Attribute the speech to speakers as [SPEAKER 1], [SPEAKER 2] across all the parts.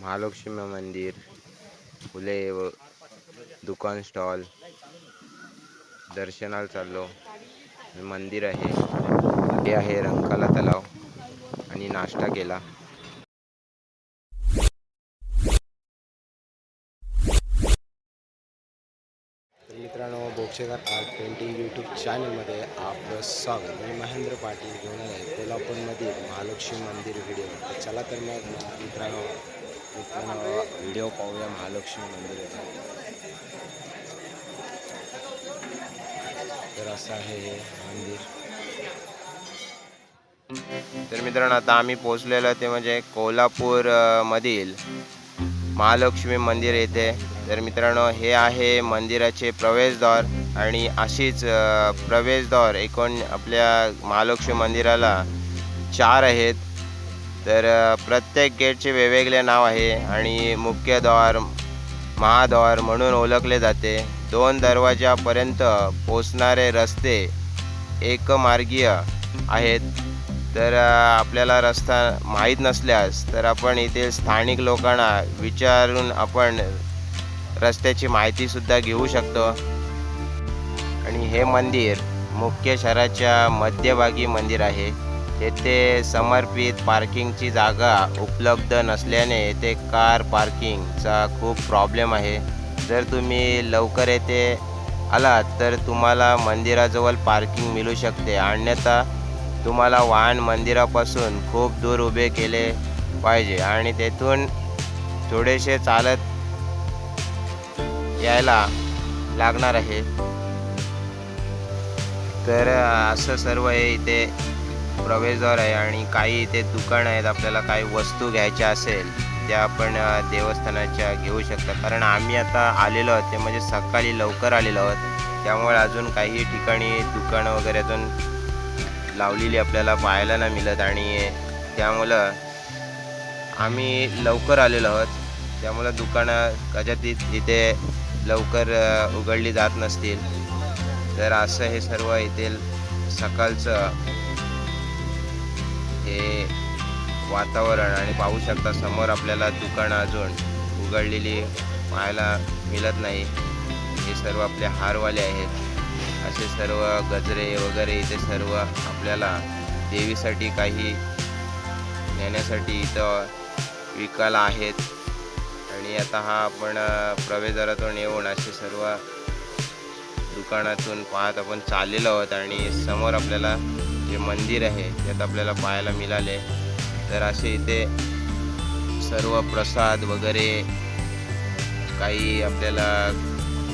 [SPEAKER 1] महालक्ष्मी मंदिर फुले व दुकान स्टॉल दर्शनाला चाललो. मंदिर आहे. हे आहे रंकाला तलाव आणि नाश्ता केला.
[SPEAKER 2] मित्रांनो बोक्षेकर आर्ट पेंटिंग यूट्यूब चॅनलमध्ये आपलं स्वागत. मी महेंद्र पाटील घेऊन आहे कोल्हापूरमधील महालक्ष्मी मंदिर व्हिडिओ चला तर मग मित्रांनो मित्रांनो व्हिडिओ पाहूया महालक्ष्मी मंदिर तर असं आहे हे मंदिर.
[SPEAKER 1] तर मित्रांनो आता आम्ही पोहोचलेलो ते म्हणजे कोल्हापूर मधील महालक्ष्मी मंदिर येथे तर मित्रांनो हे आहे मंदिराचे प्रवेशद्वार आणि अशीच प्रवेशद्वार एकूण आपल्या महालक्ष्मी मंदिराला चार आहेत. तर प्रत्येक गेटचे वेगवेगळे नाव आहे आणि मुख्य द्वार महाद्वार म्हणून ओळखले जाते. दोन दरवाजापर्यंत पोचणारे रस्ते एकमार्गीय आहेत. तर आपल्याला रस्ता माहीत नसल्यास तर आपण येथील स्थानिक लोकांना विचारून आपण रस्त्याची माहितीसुद्धा घेऊ शकतो. आणि हे मंदिर मुख्य शहराच्या मध्यभागी मंदिर आहे. येथे समर्पित पार्किंगची जागा उपलब्ध नसल्याने येथे कार पार्किंगचा खूप प्रॉब्लेम आहे. जर तुम्ही लवकर येथे आलात तर तुम्हाला मंदिराजवळ पार्किंग मिळू शकते. अन्यथा तुम्हाला वाहन मंदिरापासून खूप दूर उभे केले पाहिजे आणि तेथून थोडेसे चालत यायला लागणार आहे. तर असं सर्व आहे इथे. प्रवेशद्वार आहे आणि काही इथे दुकान आहेत. आपल्याला काही वस्तू घ्यायच्या असेल त्या आपण देवस्थानाच्या घेऊ शकता. कारण आम्ही आता आलेलो आहोत ते म्हणजे सकाळी लवकर आलेलो आहोत. त्यामुळे अजून काही ठिकाणी दुकानं वगैरे अजून लावलेली आपल्याला पाहायला नाही मिळत. आणि त्यामुळं आम्ही लवकर आलेलो आहोत. त्यामुळं दुकानं कदाचित इथे लवकर उघडली जात नसतील. तर असं हे सर्व येथील सकाळचं हे वातावरण आणि पाहू शकता समोर आपल्याला दुकानं अजून उघडलेली पाहायला मिळत नाही. हे सर्व आपले हारवाले आहेत. असे सर्व गजरे वगैरे इथे सर्व आपल्याला देवीसाठी काही नेण्यासाठी इथं विकायला आहेत. आणि आता हा आपण प्रवेशदारातून प्रवेशद्वारातून येऊन असे सर्व दुकानातून पाहत आपण चाललेलो आहोत आणि समोर आपल्याला जे मंदिर आहे त्यात आपल्याला पाहायला मिळाले. तर असे इथे सर्व प्रसाद वगैरे काही आपल्याला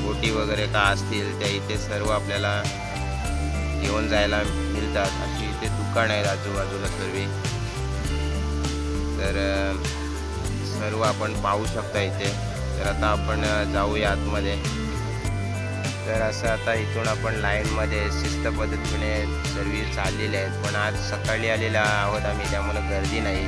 [SPEAKER 1] गोटी वगैरे का असतील त्या इथे सर्व आपल्याला घेऊन जायला मिळतात. अशी इथे दुकान आहेत आजूबाजूला सर्व. तर सर्व आपण पाहू शकता इथे. तर आता आपण जाऊया आतमध्ये. तर असं आता इथून आपण लाईनमध्ये शिस्त पद्धतीने सर्विस चाललेले आहेत पण आज सकाळी आलेला आहोत आम्ही त्यामुळे गर्दी नाही.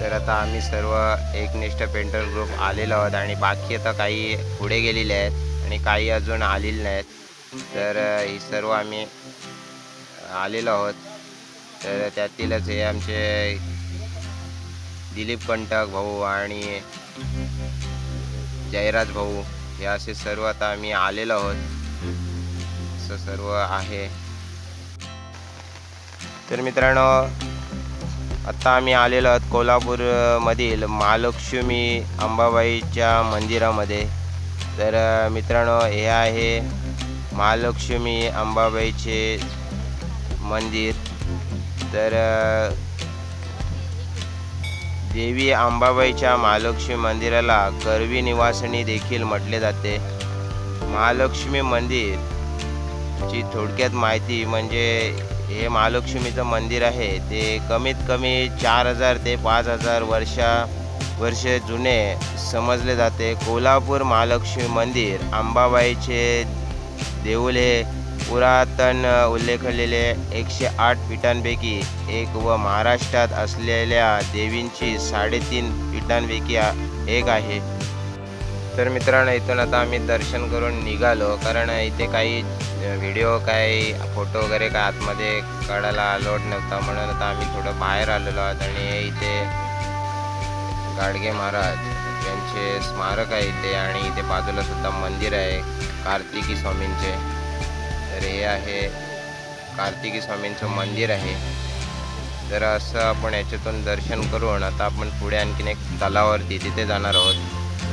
[SPEAKER 1] तर आता आम्ही सर्व एकनिष्ठ पेंटर ग्रुप आलेलो आहोत आणि बाकी आता काही पुढे गेलेले आहेत आणि काही अजून आलेले नाहीत. तर ही सर्व आम्ही आलेलो आहोत. तर त्यातीलच हे आमचे दिलीप कंटक भाऊ आणि जयराज भाऊ हे असे सर्व आता आम्ही आलेलो आहोत. असं सर्व आहे. तर मित्रांनो आत्ता आम्ही आलेलो आहोत कोल्हापूरमधील महालक्ष्मी अंबाबाईच्या मंदिरामध्ये. तर मित्रांनो हे आहे महालक्ष्मी अंबाबाईचे मंदिर. तर देवी अंबाबाईच्या महालक्ष्मी मंदिराला करवी निवासिनी देखील म्हटले जाते. महालक्ष्मी मंदिर ची थोडक्यात माहिती म्हणजे हे महालक्ष्मीचं मंदिर आहे. ते कमीत कमी चार हजार ते पाच हजार वर्षा वर्ष जुने समजले जाते. कोल्हापूर महालक्ष्मी मंदिर अंबाबाईचे देऊळ हे पुरातन उल्लेखलेले एकशे आठ पीठांपैकी एक व महाराष्ट्रात असलेल्या देवींची साडेतीन पीठांपैकी एक आहे. तर मित्रांनो इथून आता आम्ही दर्शन करून निघालो. कारण इथे काही व्हिडिओ काही फोटो वगैरे काय आतमध्ये काढायला अलोट नव्हता. म्हणून आता आम्ही थोडं बाहेर आलेलो आहोत. आणि हे इथे गाडगे महाराज यांचे स्मारक आहे इथे. आणि इथे बाजूला सुद्धा मंदिर आहे कार्तिकी स्वामींचे. तर हे आहे. कार्तिकी स्वामींचं मंदिर आहे. तर असं आपण याच्यातून दर्शन करून आता आपण पुढे आणखीन एक तलावावरती तिथे जाणार आहोत.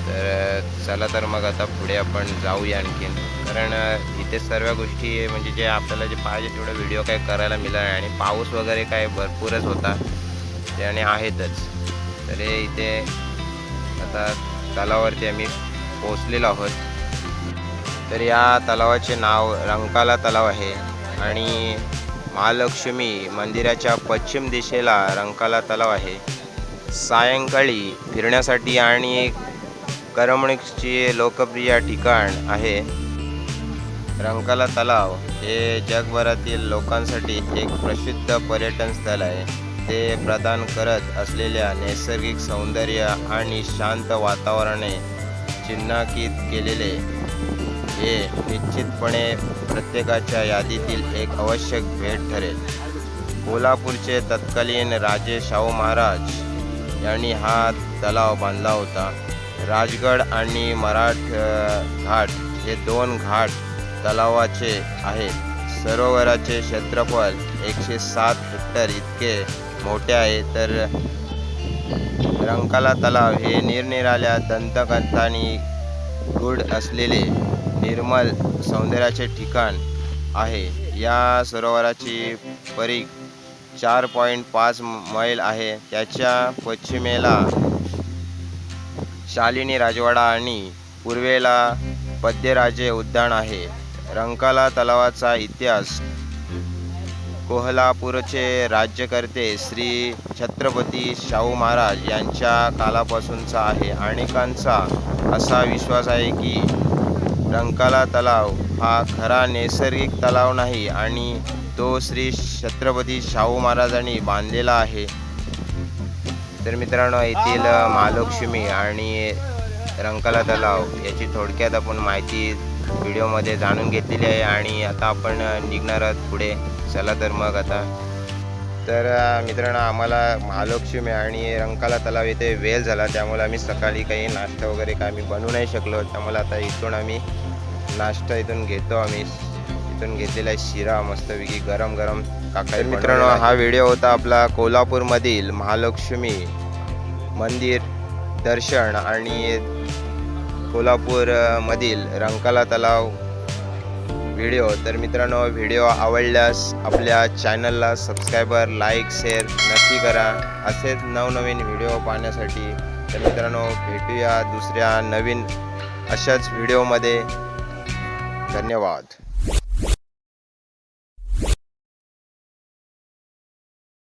[SPEAKER 1] तर चला तर मग आता पुढे आपण जाऊया आणखीन. कारण इथे सर्व गोष्टी म्हणजे जे आपल्याला जे पाहिजे तेवढं व्हिडिओ काय करायला मिळाला आणि पाऊस वगैरे काय भरपूरच होता. ते आणि आहेतच. तर इथे आता तलावावरती आम्ही पोचलेलो आहोत. तर या तलावाचे नाव रंकाला तलाव आहे आणि महालक्ष्मी मंदिराच्या पश्चिम दिशेला रंकाला तलाव आहे. सायंकाळी फिरण्यासाठी आणि करमणुकीचे लोकप्रिय ठिकाण आहे रंकाला तलाव. हे जगभरातील लोकांसाठी एक प्रसिद्ध पर्यटन स्थळ आहे. ते प्रदान करत असलेल्या नैसर्गिक सौंदर्य आणि शांत वातावरणाने चिन्हांकित केलेले हे निश्चितपणे प्रत्येकाच्या यादीतील एक आवश्यक भेट ठरेल. कोल्हापूरचे तत्कालीन राजे शाहू महाराज यांनी हा तलाव बांधला होता. राजगड आणि मराठ घाट हे दोन घाट तलावाचे आहेत. सरोवराचे क्षेत्रफळ एकशे सात हेक्टर इतके मोठे आहे. तर रंकाला तलाव हे निरनिराळ्या दंतकथांनी गूढ असलेले निर्मल सौंदर्याचे ठिकाण आहे. या सरोवराची परीख चार पॉईंट पाच मैल आहे. त्याच्या पश्चिमेला शालिनी राजवाडा आणि पूर्वेला पद्यराजे उद्यान आहे. रंकाला तलावाचा इतिहास कोल्हापूरचे राज्यकर्ते श्री छत्रपती शाहू महाराज यांच्या कालापासूनचा आहे. अनेकांचा असा विश्वास आहे की रंकाला तलाव हा खरा नैसर्गिक तलाव नाही आणि तो श्री छत्रपती शाहू महाराजांनी बांधलेला आहे. तर मित्रांनो येथील महालक्ष्मी आणि रंकाला तलाव याची थोडक्यात आपण माहिती व्हिडिओमध्ये जाणून घेतलेली आहे आणि आता आपण निघणार आहोत पुढे. चला तर मग आता तर मित्रांनो आम्हाला महालक्ष्मी आणि रंकाला तलाव येथे वेळ झाला. त्यामुळे आम्ही सकाळी काही नाश्ता वगैरे काय आम्ही बनवू नाही शकलो. त्यामुळे आता इथून आम्ही नाश्ता इथून घेतो. आम्ही इथून घेतलेला आहे शिरा मस्तपैकी गरम गरम काका मित्रांनो हा व्हिडिओ होता आपला कोल्हापूरमधील महालक्ष्मी मंदिर दर्शन आणि कोल्हापूर अ, मधील रंकाला तलाव व्हिडिओ तर मित्रांनो व्हिडिओ आवडल्यास आपल्या चॅनलला सबस्क्रायबर लाईक शेअर नक्की करा. असेच नवनवीन व्हिडिओ पाहण्यासाठी तर मित्रांनो भेटूया दुसऱ्या नवीन अशाच व्हिडिओमध्ये धन्यवाद.